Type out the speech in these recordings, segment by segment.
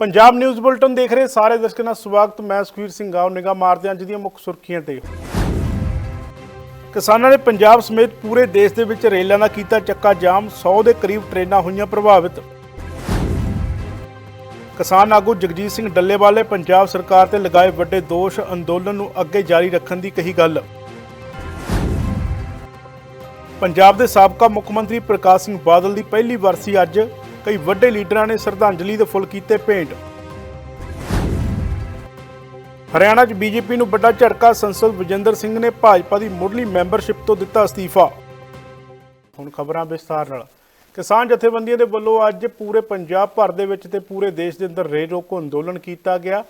Punjab news bulletin ਦੇਖ ਰਹੇ ਸਾਰੇ ਦਰਸ਼ਕਾਂ ਦਾ ਸਵਾਗਤ। ਮੈਂ ਸੁਖਵੀਰ ਸਿੰਘ ਆਓ ਨਿਗਾਹ ਮਾਰਦੇ ਹਾਂ ਅੱਜ ਮੁੱਖ ਸੁਰਖੀਆਂ ਤੇ। ਕਿਸਾਨਾਂ ਨੇ ਪੰਜਾਬ ਸਮੇਤ ਪੂਰੇ ਦੇਸ਼ ਦੇ ਵਿੱਚ ਰੇਲਾਂ ਦਾ ਕੀਤਾ ਚੱਕਾ ਜਾਮ 100 ਦੇ ਕਰੀਬ ਟ੍ਰੇਨਾਂ ਹੋਈਆਂ ਪ੍ਰਭਾਵਿਤ। ਕਿਸਾਨ ਆਗੂ ਜਗਜੀਤ ਸਿੰਘ ਡੱਲੇਵਾਲ ਨੇ ਪੰਜਾਬ ਸਰਕਾਰ ਤੇ ਲਗਾਏ ਵੱਡੇ ਦੋਸ਼, ਅੰਦੋਲਨ ਨੂੰ ਅੱਗੇ ਜਾਰੀ ਰੱਖਣ ਦੀ ਕਹੀ ਗੱਲ। ਪੰਜਾਬ ਦੇ ਸਾਬਕਾ ਮੁੱਖ ਮੰਤਰੀ ਪ੍ਰਕਾਸ਼ ਸਿੰਘ ਬਾਦਲ ਦੀ ਪਹਿਲੀ ਵਰਸੀ ਅੱਜ। ਕਈ ਵੱਡੇ ਲੀਡਰਾਂ ਨੇ ਸ਼ਰਧਾਂਜਲੀ ਦੇ ਫੁੱਲ ਕੀਤੇ ਭੇਂਟ। ਹਰਿਆਣਾ 'ਚ ਬੀਜੇਪੀ ਨੂੰ ਵੱਡਾ ਝਟਕਾ, ਸੰਸਦ ਵਿਜੇਂਦਰ ਸਿੰਘ ਨੇ ਭਾਜਪਾ ਦੀ ਮੁੱਢਲੀ ਮੈਂਬਰਸ਼ਿਪ ਤੋਂ ਦਿੱਤਾ ਅਸਤੀਫਾ। ਹੁਣ ਖਬਰਾਂ ਵਿਸਥਾਰ ਨਾਲ। ਕਿਸਾਨ ਜਥੇਬੰਦੀਆਂ ਦੇ ਵੱਲੋਂ ਅੱਜ ਪੂਰੇ ਪੰਜਾਬ ਭਰ ਦੇ ਵਿੱਚ ਤੇ ਪੂਰੇ ਦੇਸ਼ ਦੇ ਅੰਦਰ ਰੇਲ ਰੋਕੋ ਅੰਦੋਲਨ ਕੀਤਾ ਗਿਆ।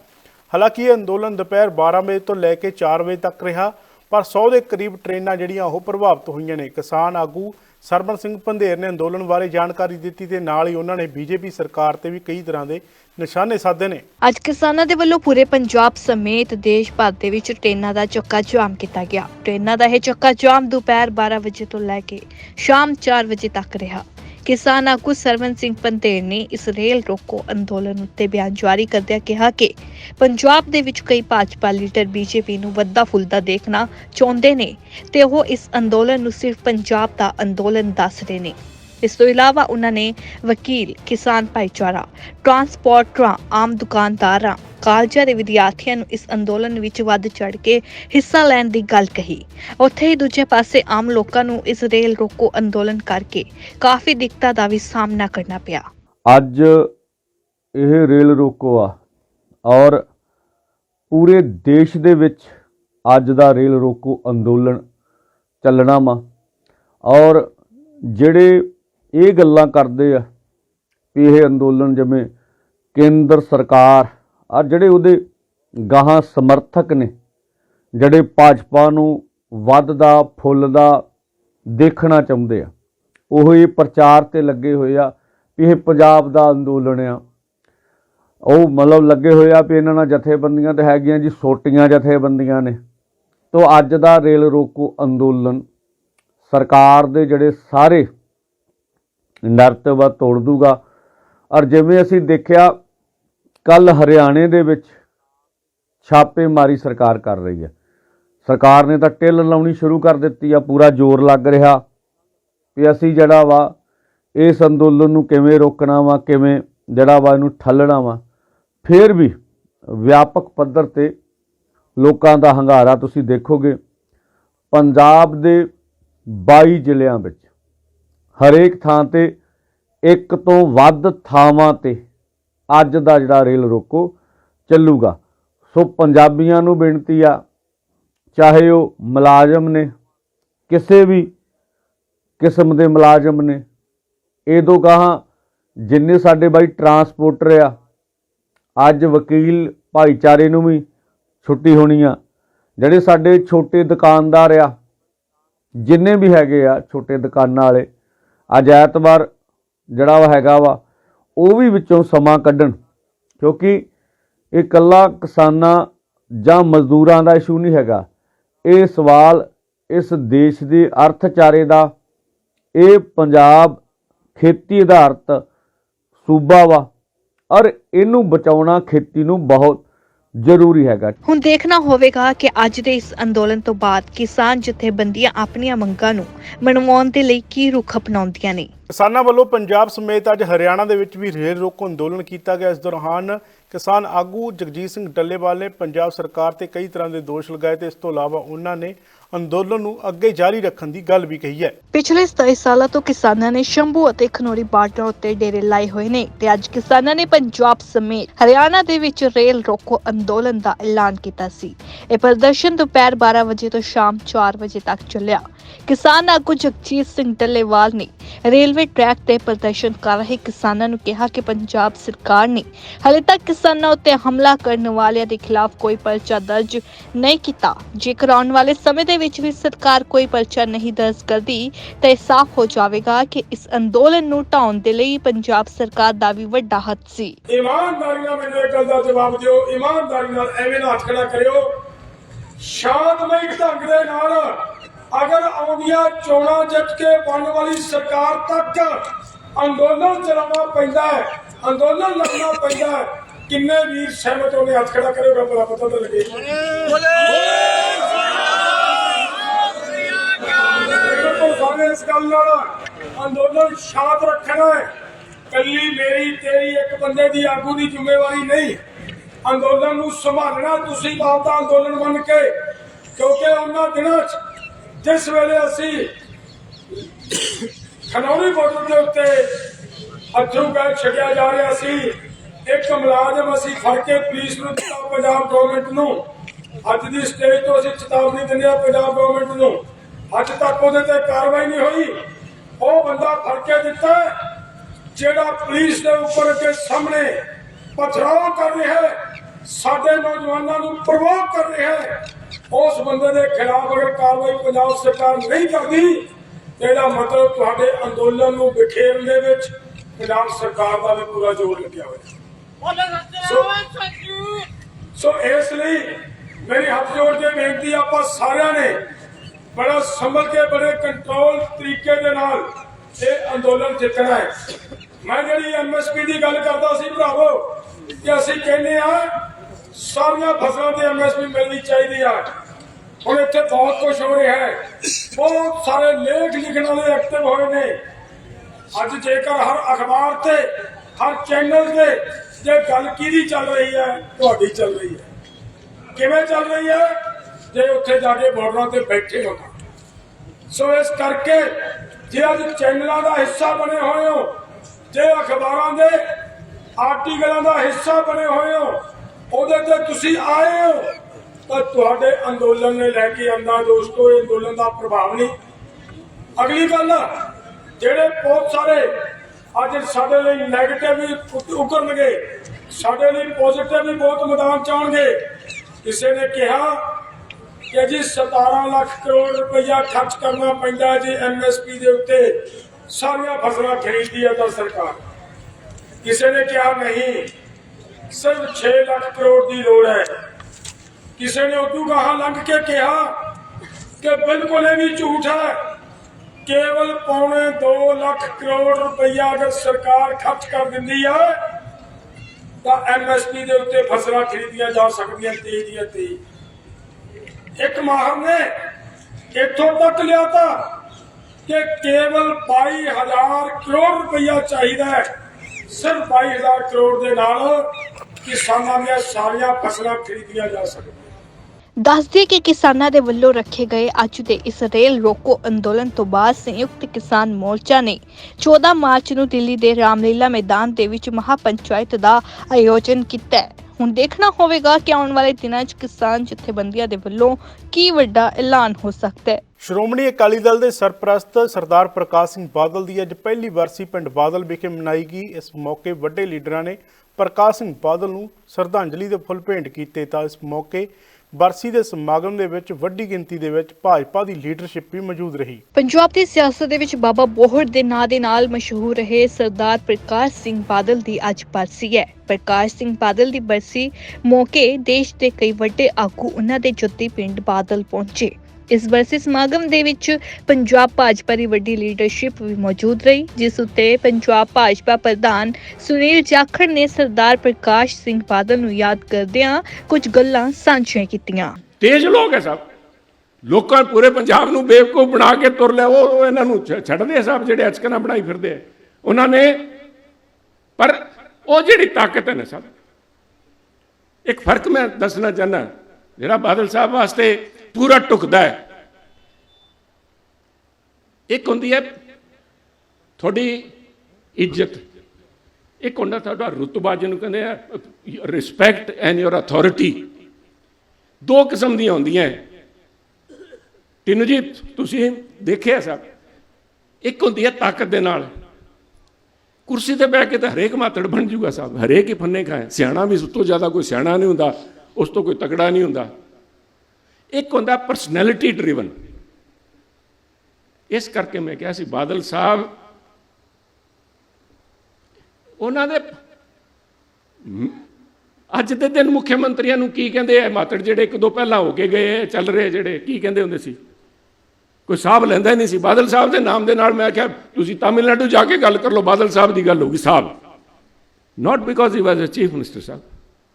ਹਾਲਾਂਕਿ ਇਹ ਅੰਦੋਲਨ ਦੁਪਹਿਰ 12 ਵਜੇ ਤੋਂ ਲੈ ਕੇ 4 ਵਜੇ ਤੱਕ ਰਿਹਾ, ਪਰ 100 ਦੇ ਕਰੀਬ ਟ੍ਰੇਨਾਂ ਜਿਹੜੀਆਂ ਉਹ ਪ੍ਰਭਾਵਿਤ ਹੋਈਆਂ ਨੇ। ਕਿਸਾਨ ਆਗੂ ਸਰਬਨ ਸਿੰਘ ਪੰਧੇਰ ਨੇ ਅੰਦੋਲਨ ਬਾਰੇ ਜਾਣਕਾਰੀ ਦਿੱਤੀ ਤੇ ਨਾਲ ਹੀ ਉਹਨਾਂ ਨੇ ਬੀਜੇਪੀ ਸਰਕਾਰ ਤੇ ਵੀ ਕਈ ਤਰ੍ਹਾਂ ਦੇ ਨਿਸ਼ਾਨੇ ਸਾਧੇ ਨੇ। ਅੱਜ ਕਿਸਾਨਾਂ ਦੇ ਵੱਲੋਂ ਪੂਰੇ ਪੰਜਾਬ ਸਮੇਤ ਦੇਸ਼ ਭਰ ਦੇ ਵਿੱਚ ਟ੍ਰੇਨਾਂ ਦਾ ਚੱਕਾ ਜਾਮ ਕੀਤਾ ਗਿਆ। ਟ੍ਰੇਨਾਂ ਦਾ ਇਹ ਚੱਕਾ ਜਾਮ ਦੁਪਹਿਰ 12 ਵਜੇ ਤੋਂ ਲੈ ਕੇ ਸ਼ਾਮ 4 ਵਜੇ ਤੱਕ ਰਿਹਾ। ਕਿਸਾਨ ਆਗੂ ਸਰਵਨ ਸਿੰਘ ਪੰਤੇਰ ਨੇ ਇਸ ਰੇਲ ਰੋਕੋ ਅੰਦੋਲਨ ਉੱਤੇ ਬਿਆਨ ਜਾਰੀ ਕਰਦਿਆਂ ਕਿਹਾ ਕਿ ਪੰਜਾਬ ਦੇ ਵਿੱਚ ਕਈ ਭਾਜਪਾ ਲੀਡਰ ਬੀਜੇਪੀ ਨੂੰ ਵੱਡਾ ਫੁੱਲਦਾ ਦੇਖਣਾ ਚਾਹੁੰਦੇ ਨੇ ਤੇ ਉਹ ਇਸ ਅੰਦੋਲਨ ਨੂੰ ਸਿਰਫ ਪੰਜਾਬ ਦਾ ਅੰਦੋਲਨ ਦੱਸ ਰਹੇ ਨੇ। ਇਸ ਤੋਂ ਇਲਾਵਾ ਉਹਨਾਂ ਨੇ ਵਕੀਲ ਕਿਸਾਨ ਭਾਈਚਾਰਾ, ਟਰਾਂਸਪੋਰਟਰਾਂ, ਆਮ ਦੁਕਾਨਦਾਰਾਂ, ਕਾਲਜਾਂ ਦੇ ਵਿਦਿਆਰਥੀਆਂ ਨੂੰ ਇਸ ਅੰਦੋਲਨ ਵਿੱਚ ਵੱਧ ਚੜ ਕੇ ਹਿੱਸਾ ਲੈਣ ਦੀ ਗੱਲ ਕਹੀ। ਉੱਥੇ ਹੀ ਦੂਜੇ ਪਾਸੇ ਆਮ ਲੋਕਾਂ ਨੂੰ ਇਸ ਰੇਲ ਰੋਕੋ ਅੰਦੋਲਨ ਕਰਕੇ ਕਾਫੀ ਦਿੱਕਤਾਂ ਦਾ ਵੀ ਸਾਹਮਣਾ ਕਰਨਾ ਪਿਆ। ਅੱਜ ਇਹ ਰੇਲ ਰੋਕੋ ਆ ਔਰ ਪੂਰੇ ਦੇਸ਼ ਦੇ ਵਿੱਚ ਅੱਜ ਦਾ ਰੇਲ ਰੋਕੋ ਅੰਦੋਲਨ ਚੱਲਣਾ ਵਾ ਔਰ ਜਿਹੜੇ ਇਹ ਗੱਲਾਂ ਕਰਦੇ ਆ ਵੀ ਇਹ ਅੰਦੋਲਨ ਜਿਵੇਂ ਕੇਂਦਰ ਸਰਕਾਰ ਆ ਜਿਹੜੇ ਉਹਦੇ ਗਾਹਾਂ ਸਮਰਥਕ ਨੇ, ਜਿਹੜੇ ਭਾਜਪਾ ਨੂੰ ਵੱਧਦਾ ਫੁੱਲਦਾ ਦੇਖਣਾ ਚਾਹੁੰਦੇ ਆ, ਉਹ ਇਹ ਪ੍ਰਚਾਰ ਤੇ ਲੱਗੇ ਹੋਏ ਆ ਵੀ ਇਹ ਪੰਜਾਬ ਦਾ ਅੰਦੋਲਨ ਆ। ਉਹ ਮਤਲਬ ਲੱਗੇ ਹੋਏ ਆ ਵੀ ਇਹਨਾਂ ਨਾਲ ਜਥੇਬੰਦੀਆਂ ਤੇ ਹੈਗੀਆਂ ਜੀ ਛੋਟੀਆਂ ਜਥੇਬੰਦੀਆਂ ਨੇ। ਤੋਂ ਅੱਜ ਦਾ ਰੇਲ ਰੋਕੋ ਅੰਦੋਲਨ ਸਰਕਾਰ ਦੇ ਜਿਹੜੇ ਸਾਰੇ ਨਰਤਬ ਤੋੜ ਦੂਗਾ। ਔਰ ਜਿਵੇਂ ਅਸੀਂ ਦੇਖਿਆ ਕੱਲ ਹਰਿਆਣੇ ਦੇ ਵਿੱਚ ਛਾਪੇਮਾਰੀ ਸਰਕਾਰ ਕਰ ਰਹੀ ਹੈ। ਸਰਕਾਰ ਨੇ ਤਾਂ ਟਿੱਲ ਲਾਉਣੀ ਸ਼ੁਰੂ ਕਰ ਦਿੱਤੀ ਆ, ਪੂਰਾ ਜ਼ੋਰ ਲੱਗ ਰਿਹਾ। ਵੀ ਅਸੀਂ ਜਿਹੜਾ ਵਾ, ਇਸ ਅੰਦੋਲਨ ਨੂੰ ਕਿਵੇਂ ਰੋਕਣਾ ਵਾ, ਕਿਵੇਂ ਜਿਹੜਾ ਵਾ ਇਹਨੂੰ ਠੱਲਣਾ ਵਾ, ਫਿਰ ਵੀ ਵਿਆਪਕ ਪੱਧਰ ਤੇ ਲੋਕਾਂ ਦਾ ਹੰਗਾਰਾ ਤੁਸੀਂ ਦੇਖੋਗੇ। ਪੰਜਾਬ ਦੇ 22 ਜ਼ਿਲ੍ਹਿਆਂ ਵਿੱਚ ਹਰੇਕ ਥਾਂ ਤੇ, ਇੱਕ ਤੋਂ ਵੱਧ ਥਾਵਾਂ ਤੇ ਅੱਜ ਦਾ ਜਿਹੜਾ ਰੇਲ ਰੋਕੋ ਚੱਲੂਗਾ। ਸੋ ਪੰਜਾਬੀਆਂ ਨੂੰ ਬੇਨਤੀ ਆ, ਚਾਹੇ ਉਹ ਮੁਲਾਜ਼ਮ ਨੇ, ਕਿਸੇ ਵੀ ਕਿਸਮ ਦੇ ਮੁਲਾਜ਼ਮ ਨੇ, ਇਹ ਤੋਂ ਗਾਹਾਂ ਜਿੰਨੇ ਸਾਡੇ ਬਾਈ ਟਰਾਂਸਪੋਰਟਰ ਆ, ਅੱਜ ਵਕੀਲ ਭਾਈਚਾਰੇ ਨੂੰ ਵੀ ਛੁੱਟੀ ਹੋਣੀ ਆ। ਜਿਹੜੇ ਸਾਡੇ ਛੋਟੇ ਦੁਕਾਨਦਾਰ ਆ, ਜਿੰਨੇ ਵੀ ਹੈਗੇ ਆ, ਛੋਟੇ ਦੁਕਾਨਾਂ ਵਾਲੇ ਅੱਜ ਐਤਵਾਰ ਜਿਹੜਾ ਵਾ ਹੈਗਾ ਵਾ, ਉਹ ਵੀ ਵਿੱਚੋਂ ਸਮਾਂ ਕੱਢਣ, ਕਿਉਂਕਿ ਇਹ ਇਕੱਲਾ ਕਿਸਾਨਾਂ ਜਾਂ ਮਜ਼ਦੂਰਾਂ ਦਾ ਇਸ਼ੂ ਨਹੀਂ ਹੈਗਾ। ਇਹ ਸਵਾਲ ਇਸ ਦੇਸ਼ ਦੇ ਅਰਥਚਾਰੇ ਦਾ, ਇਹ ਪੰਜਾਬ ਖੇਤੀ ਆਧਾਰਿਤ ਸੂਬਾ ਵਾ, ਔਰ ਇਹਨੂੰ ਬਚਾਉਣਾ ਖੇਤੀ ਨੂੰ ਬਹੁਤ ਜ਼ਰੂਰੀ ਹੈਗਾ। ਹੁਣ ਦੇਖਣਾ ਹੋਵੇਗਾ ਕਿ ਅੱਜ ਦੇ ਇਸ ਅੰਦੋਲਨ ਤੋਂ ਬਾਅਦ ਕਿਸਾਨ ਜਥੇਬੰਦੀਆਂ ਆਪਣੀਆਂ ਮੰਗਾਂ ਨੂੰ ਮਨਵਾਉਣ ਦੇ ਲਈ ਕੀ ਰੁਖ ਅਪਣਾਉਂਦੀਆਂ ਨੇ। ਕਿਸਾਨਾਂ ਵੱਲੋਂ ਪੰਜਾਬ ਸਮੇਤ ਅੱਜ ਹਰਿਆਣਾ ਦੇ ਵਿੱਚ ਵੀ ਰੇਲ ਰੋਕੋ ਅੰਦੋਲਨ ਕੀਤਾ ਗਿਆ। ਇਸ ਦੌਰਾਨ ਕਿਸਾਨ ਆਗੂ ਜਗਜੀਤ ਸਿੰਘ ਡੱਲੇਵਾਲ ਨੇ ਪੰਜਾਬ ਸਰਕਾਰ ਤੇ ਕਈ ਤਰ੍ਹਾਂ ਦੇ ਦੋਸ਼ ਲਗਾਏ ਤੇ ਇਸ ਤੋਂ ਇਲਾਵਾ ਉਹਨਾਂ ਨੇ ਅੰਦੋਲਨ ਨੂੰ ਅੱਗੇ ਜਾਰੀ ਰੱਖਣ ਦੀ ਗੱਲ ਵੀ ਕਹੀ ਹੈ। ਪਿਛਲੇ 27 ਸਾਲਾਂ ਤੋਂ ਕਿਸਾਨਾਂ ਨੇ ਸ਼ੰਭੂ ਅਤੇ ਖਨੋਰੀ ਬਾਰਡਰਾਂ ਉੱਤੇ ਡੇਰੇ ਲਾਏ ਹੋਏ ਨੇ ਤੇ ਅੱਜ ਕਿਸਾਨਾਂ ਨੇ ਪੰਜਾਬ ਸਮੇਤ ਹਰਿਆਣਾ ਦੇ ਵਿੱਚ ਰੇਲ ਰੋਕੋ ਅੰਦੋਲਨ ਦਾ ਐਲਾਨ ਕੀਤਾ ਸੀ। ਇਹ ਪ੍ਰਦਰਸ਼ਨ ਦੁਪਹਿਰ 12 ਵਜੇ ਤੋਂ ਸ਼ਾਮ 4 ਵਜੇ ਤੱਕ ਚੱਲਿਆ। ਕਿਸਾਨ ਆਗੂ ਜਗਜੀਤ ਸਿੰਘ ਡੱਲੇਵਾਲ ਨੇ ਰੇਲਵੇ ਟਰੈਕ ਤੇ ਪ੍ਰਦਰਸ਼ਨ ਕਰ ਰਹੇ ਕਿਸਾਨਾਂ ਨੂੰ ਕਿਹਾ ਕਿ ਪੰਜਾਬ ਸਰਕਾਰ ਨੇ ਹਾਲੇ ਤੱਕ ਕਿਸਾਨਾਂ ਉੱਤੇ ਹਮਲਾ ਕਰਨ ਵਾਲਿਆਂ ਦੇ ਖਿਲਾਫ ਕੋਈ ਪਰਚਾ ਦਰਜ ਨਹੀਂ ਕੀਤਾ। ਜੇਕਰ ਆਉਣ ਵਾਲੇ ਸਮੇਂ ਦੇ ਵਿੱਚ ਵੀ ਸਰਕਾਰ ਕੋਈ ਪਰਚਾ ਨਹੀਂ ਦਰਜ ਕਰਦੀ, ਤਾਂ ਇਹ ਸਾਫ਼ ਹੋ ਜਾਵੇਗਾ ਕਿ ਇਸ ਅੰਦੋਲਨ ਨੂੰ ਢਾਉਣ ਦੇ ਲਈ ਪੰਜਾਬ ਸਰਕਾਰ ਦਾ ਵੀ ਵੱਡਾ ਹੱਥ ਸੀ। ਇਮਾਨਦਾਰੀ ਨਾਲ ਮੈਨੂੰ ਇਹ ਗੱਲ ਦਾ ਜਵਾਬ ਦਿਓ। ਇਮਾਨਦਾਰੀ ਨਾਲ ਐਵੇਂ ਨਾ ਹੱਥ ਖੜਾ ਕਰਿਓ। ਸ਼ਾਂਤਮਈ ਢੰਗ ਦੇ ਨਾਲ ਅਗਰ ਆਉਂਦੀਆਂ ਚੋਣਾਂ ਜਿੱਤ ਕੇ ਬਣਨ ਵਾਲੀ ਸਰਕਾਰ ਤੱਕ ਅੰਦੋਲਨ ਚਲਾਉਣਾ ਪੈਂਦਾ ਹੈ ਅੰਦੋਲਨ ਲੜਨਾ ਪੈਂਦਾ ਹੈ ਕਿੰਨੇ ਵੀਰ ਸਹਿਮਤ ਹੋਣੇ ਹੱਥ ਖੜਾ ਕਰੇਗਾ ਭਲਾ ਪਤਾ ਤਾਂ ਲੱਗੇ ਇਸ ਗੱਲ ਨਾਲ ਅੰਦੋਲਨ ਸ਼ਾਂਤ ਰੱਖਣਾ ਹੈ। ਕੱਲੀ ਮੇਰੀ ਤੇਰੀ ਇੱਕ ਬੰਦੇ ਦੀ ਆਗੂ ਦੀ ਜ਼ਿੰਮੇਵਾਰੀ ਨਹੀਂ। ਅੰਦੋਲਨ ਨੂੰ ਸੰਭਾਲਣਾ ਤੁਸੀਂ ਆਪਦਾ ਅੰਦੋਲਨ ਬਣ ਕੇ ਕਿਉਂਕਿ ਉਹਨਾਂ ਦਿਨਾਂ 'ਚ ਜਿਸ ਵੇਲੇ ਅਸੀਂ ਖਨੌਰੀ ਬਾਰਡਰ ਦੇ ਉੱਤੇ ਅਥਰੂ ਗੈਸ ਛੱਡਿਆ ਜਾ ਰਿਹਾ ਸੀ, ਇੱਕ ਮੁਲਾਜ਼ਮ ਅਸੀਂ ਫੜ ਕੇ ਪੁਲਿਸ ਨੂੰ ਦਿੱਤਾ ਪੰਜਾਬ ਗਵਰਨਮੈਂਟ ਨੂੰ। ਅੱਜ ਦੀ ਸਟੇਜ ਤੋਂ ਅਸੀਂ ਚੇਤਾਵਨੀ ਦਿੰਦੇ ਹਾਂ ਪੰਜਾਬ ਗਵਰਨਮੈਂਟ ਨੂੰ। ਅੱਜ ਤੱਕ ਉਹਦੇ ਤੇ ਕਾਰਵਾਈ ਨਹੀਂ ਹੋਈ। ਉਹ ਬੰਦਾ ਫੜ ਕੇ ਦਿੱਤਾ ਜਿਹੜਾ ਪੁਲਿਸ ਦੇ ਉੱਪਰ ਕੇ ਸਾਹਮਣੇ ਪਥਰਾਓ ਕਰ ਰਿਹਾ ਹੈ, ਸਾਡੇ ਨੌਜਵਾਨਾਂ ਨੂੰ ਪ੍ਰਵੋਕ ਕਰ ਰਿਹਾ ਹੈ। ਉਸ ਬੰਦੇ ਦੇ ਖਿਲਾਫ ਅਗਰ ਕਾਰਵਾਈ ਪੰਜਾਬ ਸਰਕਾਰ ਨਹੀਂ ਕਰਦੀ ਤੇ ਇਹਦਾ ਮਤਲਬ ਤੁਹਾਡੇ ਅੰਦੋਲਨ ਨੂੰ ਵਿਖੇਰਨ ਦੇ ਵਿੱਚ ਪੰਜਾਬ ਸਰਕਾਰ ਦਾ ਵੀ ਪੂਰਾ ਜ਼ੋਰ ਲੱਗਿਆ ਹੋਇਆ। ਸੋ ਇਸ ਲਈ ਮੇਰੀ ਹੱਥ ਜੋੜ ਕੇ ਬੇਨਤੀ ਆਪਾਂ ਸਾਰਿਆਂ ਨੇ ਬੜਾ ਸੰਭਲ ਕੇ ਬੜੇ ਕੰਟਰੋਲ ਤਰੀਕੇ ਦੇ ਨਾਲ ਇਹ ਅੰਦੋਲਨ ਜਿੱਤਣਾ ਹੈ। ਮੈਂ ਜਿਹੜੀ ਐਮਐਸਪੀ ਦੀ ਗੱਲ ਕਰਦਾ ਸੀ ਭਰਾਵੋ ਕਿ ਅਸੀਂ ਕਹਿੰਦੇ ਆ ਸਾਰੀਆਂ ਫਸਲਾਂ ਤੇ ਐਮਐਸਪੀ ਮਿਲਣੀ ਚਾਹੀਦੀ ਆ। ਹੁਣ ਇੱਥੇ ਬਹੁਤ ਕੁਝ ਹੋ ਰਿਹਾ ਹੈ। ਬਹੁਤ ਸਾਰੇ ਲੇਖ ਲਿਖਣ ਵਾਲੇ ਐਕਟਿਵ ਹੋਏ ਨੇ। ਅੱਜ ਜੇਕਰ ਹਰ ਅਖਬਾਰ ਤੇ, ਹਰ ਚੈਨਲ ਤੇ ਜੇ ਗੱਲ ਕਿਹਦੀ ਚੱਲ ਰਹੀ ਹੈ, ਤੁਹਾਡੀ ਚੱਲ ਰਹੀ ਹੈ। ਕਿਵੇਂ ਚੱਲ ਰਹੀ ਹੈ? ਜੇ ਉੱਥੇ ਜਾ ਕੇ ਬਾਰਡਰਾਂ ਤੇ ਬੈਠੇ ਹੋ ਸੋ ਇਸ ਕਰਕੇ ਜੇ ਅੱਜ ਚੈਨਲਾਂ ਦਾ ਹਿੱਸਾ ਬਣੇ ਹੋਏ ਹੋ, ਜੇ ਅਖਬਾਰਾਂ ਦੇ ਆਰਟੀਕਲਾਂ ਦਾ ਹਿੱਸਾ ਬਣੇ ਹੋਏ ਹੋ, ਉਹਦੇ ਤੇ ਤੁਸੀਂ ਆਏ ਹੋ। ਤਾਂ ਤੁਹਾਡੇ ਅੰਦੋਲਨ ਨੇ ਲੈ ਕੇ ਆਂਦਾ ਦੋਸਤੋ, ਇਹ ਅੰਦੋਲਨ ਦਾ ਪ੍ਰਭਾਵ ਨਹੀਂ। ਅਗਲੀ ਗੱਲ, ਜਿਹੜੇ ਬਹੁਤ ਸਾਰੇ ਅੱਜ ਸਾਡੇ ਲਈ 네ਗੇਟਿਵ ਵੀ ਉਕਰਨਗੇ ਸਾਡੇ ਲਈ ਪੋਜ਼ਿਟਿਵ ਵੀ ਬਹੁਤ ਮੈਦਾਨ ਚ ਆਉਣਗੇ। ਕਿਸੇ ਨੇ ਕਿਹਾ ਕਿ ਜੀ 17 ਲੱਖ ਕਰੋੜ ਰੁਪਇਆ ਖਰਚ ਕਰਨਾ ਪੈਂਦਾ ਜੀ ਐਮਐਸਪੀ ਦੇ ਉੱਤੇ। ਸਾਰੀਆਂ ਫਸਲਾਂ ਖਰੀਦਦੀ ਹੈ ਤਾਂ ਸਰਕਾਰ। ਕਿਸੇ ਨੇ ਕਿਹਾ ਨਹੀਂ, ਸਿਰਫ 6 ਲੱਖ ਕਰੋੜ ਦੀ ਲੋੜ ਹੈ। ਕਿਸੇ ਨੇ ਉਦੋਂ ਗਾਹਾਂ ਲੰਘ ਕੇ ਕਿਹਾ ਕਿ ਬਿਲਕੁਲ ਇਹ ਵੀ ਝੂਠ ਹੈ। ਕੇਵਲ ਪੌਣੇ 2 ਲੱਖ ਕਰੋੜ ਰੁਪਈਆ ਅਗਰ ਸਰਕਾਰ ਖਰਚ ਕਰ ਦਿੰਦੀ ਹੈ ਤਾਂ ਐਮਐਸਪੀ ਦੇ ਉੱਤੇ ਫਸਲਾਂ ਖਰੀਦੀਆਂ ਜਾ ਸਕਦੀਆਂ ਤੇਜ਼ ਦੀਆਂ ਤੇਜ਼ ਇੱਕ ਮਾਹਰ ਨੇ ਇੱਥੋਂ ਤੱਕ ਲਿਆਤਾ ਕਿ ਕੇਵਲ 22000 ਕਰੋੜ ਰੁਪਈਆ ਚਾਹੀਦਾ ਹੈ। ਸਿਰਫ 22000 ਕਰੋੜ ਦੇ ਨਾਲ ਕਿਸਾਨਾਂ ਦੀਆਂ ਸਾਰੀਆਂ ਫਸਲਾਂ ਖਰੀਦੀਆਂ ਜਾ ਸਕਦੀਆਂ। ਦੱਸਦੇ ਕਿ ਕਿਸਾਨਾਂ ਦੇ ਵੱਲੋਂ ਰੱਖੇ ਗਏ ਅੱਜ ਦੇ ਇਸ ਰੇਲ ਰੋਕੋ ਅੰਦੋਲਨ ਤੋਂ ਬਾਅਦ ਸੰਯੁਕਤ ਕਿਸਾਨ ਮੋਰਚਾ ਨੇ 14 ਮਾਰਚ ਨੂੰ ਦਿੱਲੀ ਦੇ ਰਾਮਲੀਲਾ ਮੈਦਾਨ ਦੇ ਵਿੱਚ ਮਹਾਪੰਚਾਇਤ ਦਾ ਆਯੋਜਨ ਕੀਤਾ ਹੈ। ਹੁਣ ਦੇਖਣਾ ਹੋਵੇਗਾ ਕਿ ਆਉਣ ਵਾਲੇ ਦਿਨਾਂ 'ਚ ਕਿਸਾਨ ਜਥੇਬੰਦੀਆਂ ਦੇ ਵੱਲੋਂ ਕੀ ਵੱਡਾ ਐਲਾਨ ਹੋ ਸਕਦਾ ਹੈ। ਸ਼੍ਰੋਮਣੀ ਅਕਾਲੀ ਦਲ ਦੇ ਸਰਪ੍ਰਸਤ ਸਰਦਾਰ ਪ੍ਰਕਾਸ਼ ਸਿੰਘ ਬਾਦਲ ਦੀ ਅੱਜ ਪਹਿਲੀ ਵਰਸੀ ਪਿੰਡ ਬਾਦਲ ਵਿਖੇ ਮਨਾਈ ਗਈ। ਇਸ ਮੌਕੇ ਵੱਡੇ ਲੀਡਰਾਂ ਨੇ ਪ੍ਰਕਾਸ਼ ਸਿੰਘ ਬਾਦਲ ਨੂੰ ਸ਼ਰਧਾਂਜਲੀ ਦੇ ਫੁੱਲ ਭੇਂਟ ਕੀਤੇ ਤਾਂ ਇਸ ਮੌਕੇ ਵਰਸੀ ਦੇ ਸਮਾਗਮ ਦੇ ਵਿੱਚ ਵੱਡੀ ਗਿਣਤੀ ਦੇ ਵਿੱਚ ਭਾਜਪਾ ਦੀ ਲੀਡਰਸ਼ਿਪ ਵੀ ਮੌਜੂਦ ਰਹੀ। ਪੰਜਾਬ ਦੀ ਸਿਆਸਤ ਦੇ ਵਿੱਚ ਬਾਬਾ ਬੋਹੜ ਦੇ ਨਾਂ ਦੇ ਨਾਲ ਮਸ਼ਹੂਰ ਰਹੇ ਸਰਦਾਰ ਪ੍ਰਕਾਸ਼ ਸਿੰਘ ਬਾਦਲ ਦੀ ਅੱਜ ਬਰਸੀ ਹੈ। ਪ੍ਰਕਾਸ਼ ਸਿੰਘ ਬਾਦਲ ਦੀ ਬਰਸੀ ਮੌਕੇ ਦੇਸ਼ ਦੇ ਕਈ ਵੱਡੇ ਆਗੂ, ਉਹਨਾਂ ਦੇ ਜੁੱਤੀ ਪਿੰਡ ਬਾਦਲ ਪਹੁੰਚੇ। ਇਸ ਵਰਸੇ ਸਮਾਗਮ ਦੇ ਵਿੱਚ ਪੰਜਾਬ ਭਾਜਪਾ ਦੀ ਵੱਡੀ ਲੀਡਰਸ਼ਿਪ ਵੀ ਮੌਜੂਦ ਰਹੀ, ਜਿਸ ਉੱਤੇ ਪੰਜਾਬ ਭਾਜਪਾ ਪ੍ਰਧਾਨ ਸੁਨੀਲ ਜਾਖੜ ਨੇ ਸਰਦਾਰ ਪ੍ਰਕਾਸ਼ ਸਿੰਘ ਬਾਦਲ ਨੂੰ ਯਾਦ ਕਰਦਿਆਂ ਕੁਝ ਗੱਲਾਂ ਸਾਂਝੀਆਂ ਕੀਤੀਆਂ। ਤੇਜ ਲੋਕ ਹੈ ਸਭ। ਲੋਕਾਂ ਪੂਰੇ ਪੰਜਾਬ ਨੂੰ ਬੇਵਕੂਫ ਬਣਾ ਕੇ ਤੁਰ ਲਿਆ, ਉਹ ਇਹਨਾਂ ਨੂੰ ਛੱਡਦੇ ਆ ਸਭ ਜਿਹੜੇ ਅਚਕਨਾ ਬਣਾਈ ਫਿਰਦੇ ਉਹਨਾਂ ਨੇ ਪਰ ਉਹ ਜਿਹੜੀ ਤਾਕਤ ਹੈ ਨਾ ਸਭ, ਇੱਕ ਫ਼ਰਕ ਮੈਂ ਦੱਸਣਾ ਚਾਹੁੰਦਾ, ਜਿਹੜਾ ਬਾਦਲ ਸਾਹਿਬ ਵਾਸਤੇ ਪੂਰਾ ਟੁਕਦਾ ਹੈ। ਇੱਕ ਹੁੰਦੀ ਹੈ ਤੁਹਾਡੀ ਇੱਜ਼ਤ। ਇੱਕ ਹੁੰਦਾ ਤੁਹਾਡਾ ਰੁਤਬਾ ਜਿਹਨੂੰ ਕਹਿੰਦੇ ਆ ਰਿਸਪੈਕਟ ਐਂਡ ਯੋਰ ਅਥਾਰਟੀ ਦੋ ਕਿਸਮ ਦੀਆਂ ਹੁੰਦੀਆਂ ਤਿੰਨ ਜੀ, ਤੁਸੀਂ ਦੇਖਿਆ ਸਭ ਇੱਕ ਹੁੰਦੀ ਹੈ ਤਾਕਤ ਦੇ ਨਾਲ। ਕੁਰਸੀ ਤੇ ਬਹਿ ਕੇ ਤਾਂ ਹਰੇਕ ਮਾਤੜ ਬਣ ਜੂਗਾ ਸਾਹਿਬ। ਹਰੇਕ ਹੀ ਫੰਨੇ ਖਾਏ। ਸਿਆਣਾ ਵੀ ਉਸ ਤੋਂ ਜ਼ਿਆਦਾ ਕੋਈ ਸਿਆਣਾ ਨਹੀਂ ਹੁੰਦਾ, ਉਸ ਤੋਂ ਕੋਈ ਤਕੜਾ ਨਹੀਂ ਹੁੰਦਾ। ਇੱਕ ਹੁੰਦਾ ਪਰਸਨੈਲਿਟੀ ਡਰਿਵਨ ਇਸ ਕਰਕੇ ਮੈਂ ਕਿਹਾ ਸੀ, ਬਾਦਲ ਸਾਹਿਬ, ਉਹਨਾਂ ਦੇ ਅੱਜ ਦੇ ਦਿਨ ਮੁੱਖ ਮੰਤਰੀਆਂ ਨੂੰ ਕੀ ਕਹਿੰਦੇ ਆ? ਮਾਤੜ ਜਿਹੜੇ ਇੱਕ ਦੋ ਪਹਿਲਾਂ ਹੋ ਕੇ ਗਏ ਚੱਲ ਰਹੇ ਜਿਹੜੇ, ਕੀ ਕਹਿੰਦੇ ਹੁੰਦੇ ਸੀ? ਕੋਈ ਸਾਹਿਬ ਲੈਂਦਾ ਹੀ ਨਹੀਂ ਸੀ। ਬਾਦਲ ਸਾਹਿਬ ਦੇ ਨਾਮ ਦੇ ਨਾਲ ਮੈਂ ਕਿਹਾ, ਤੁਸੀਂ ਤਾਮਿਲਨਾਡੂ ਜਾ ਕੇ ਗੱਲ ਕਰ ਲਓ, ਬਾਦਲ ਸਾਹਿਬ ਦੀ ਗੱਲ ਹੋਗੀ ਸਾਹਿਬ not because he was a chief minister Sahib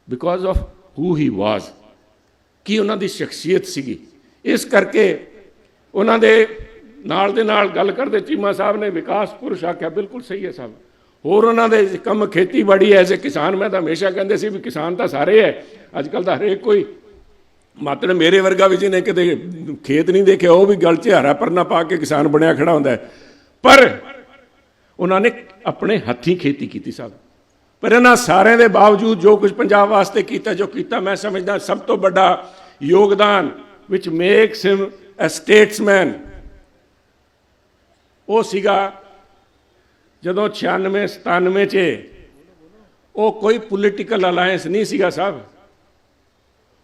because of who he was ਕੀ ਉਹਨਾਂ ਦੀ ਸ਼ਖਸੀਅਤ ਸੀਗੀ? ਇਸ ਕਰਕੇ ਉਹਨਾਂ ਦੇ ਨਾਲ ਦੇ ਨਾਲ ਗੱਲ ਕਰਦੇ, ਚੀਮਾ ਸਾਹਿਬ ਨੇ ਵਿਕਾਸ ਪੁਰਸ਼ ਆਖਿਆ, ਬਿਲਕੁਲ ਸਹੀ ਹੈ ਸਾਹਿਬ ਹੋਰ ਉਹਨਾਂ ਦੇ ਕੰਮ ਖੇਤੀਬਾੜੀ ਐ ਐਜ਼ ਕਿਸਾਨ, ਮੈਂ ਤਾਂ ਹਮੇਸ਼ਾ ਕਹਿੰਦੇ ਸੀ ਵੀ ਕਿਸਾਨ ਤਾਂ ਸਾਰੇ ਐ ਅੱਜ ਕੱਲ ਤਾਂ ਹਰੇਕ ਕੋਈ ਮਾਤਰ ਮੇਰੇ ਵਰਗਾ ਵੀ ਜਿਹਨੇ ਕਿਤੇ ਖੇਤ ਨਹੀਂ ਦੇਖਿਆ, ਉਹ ਵੀ ਗਲ 'ਚ ਹਰਾ ਪਰਨਾ ਪਾ ਕੇ ਕਿਸਾਨ ਬਣਿਆ ਖੜਾ ਹੁੰਦਾ ਪਰ ਉਹਨਾਂ ਨੇ ਆਪਣੇ ਹੱਥੀਂ ਖੇਤੀ ਕੀਤੀ, ਸਾਹਿਬ। ਪਰ ਇਹਨਾਂ ਸਾਰਿਆਂ ਦੇ ਬਾਵਜੂਦ ਜੋ ਕੁਝ ਪੰਜਾਬ ਵਾਸਤੇ ਕੀਤਾ, ਜੋ ਕੀਤਾ, ਮੈਂ ਸਮਝਦਾ ਸਭ ਤੋਂ ਵੱਡਾ ਯੋਗਦਾਨ which makes him a statesman, ਉਹ ਸੀਗਾ ਜਦੋਂ 96 97 ਚ ਉਹ ਕੋਈ ਪੋਲੀਟੀਕਲ ਅਲਾਈਅੰਸ ਨਹੀਂ ਸੀਗਾ ਸਾਹਿਬ।